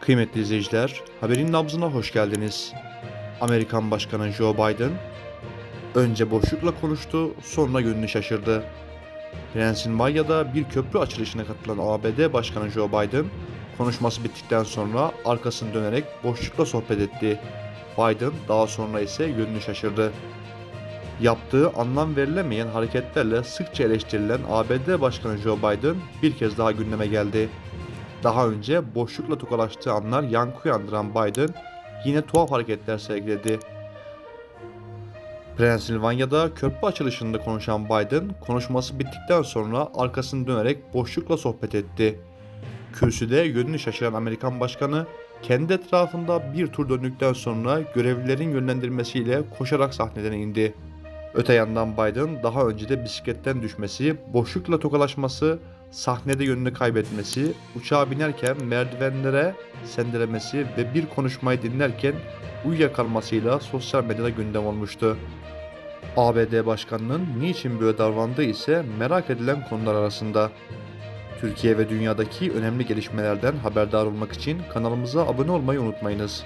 Kıymetli izleyiciler, haberin nabzına hoş geldiniz. Amerikan Başkanı Joe Biden önce boşlukla konuştu, sonra yönünü şaşırdı. Pennsylvania'da bir köprü açılışına katılan ABD Başkanı Joe Biden, konuşması bittikten sonra arkasını dönerek boşlukla sohbet etti. Biden daha sonra ise yönünü şaşırdı. Yaptığı anlam verilemeyen hareketlerle sıkça eleştirilen ABD Başkanı Joe Biden bir kez daha gündeme geldi. Daha önce boşlukla tokalaştığı anlar yankı uyandıran Biden yine tuhaf hareketler sergiledi. Pennsylvania'da köprü açılışında konuşan Biden konuşması bittikten sonra arkasını dönerek boşlukla sohbet etti. Kürsüde yönünü şaşıran Amerikan başkanı kendi etrafında bir tur döndükten sonra görevlilerin yönlendirmesiyle koşarak sahneden indi. Öte yandan Biden daha önce de bisikletten düşmesi, boşlukla tokalaşması, sahnede yönünü kaybetmesi, uçağa binerken merdivenlere sendelemesi ve bir konuşmayı dinlerken uyuyakalmasıyla sosyal medyada gündem olmuştu. ABD Başkanı'nın niçin böyle davrandığı ise merak edilen konular arasında. Türkiye ve dünyadaki önemli gelişmelerden haberdar olmak için kanalımıza abone olmayı unutmayınız.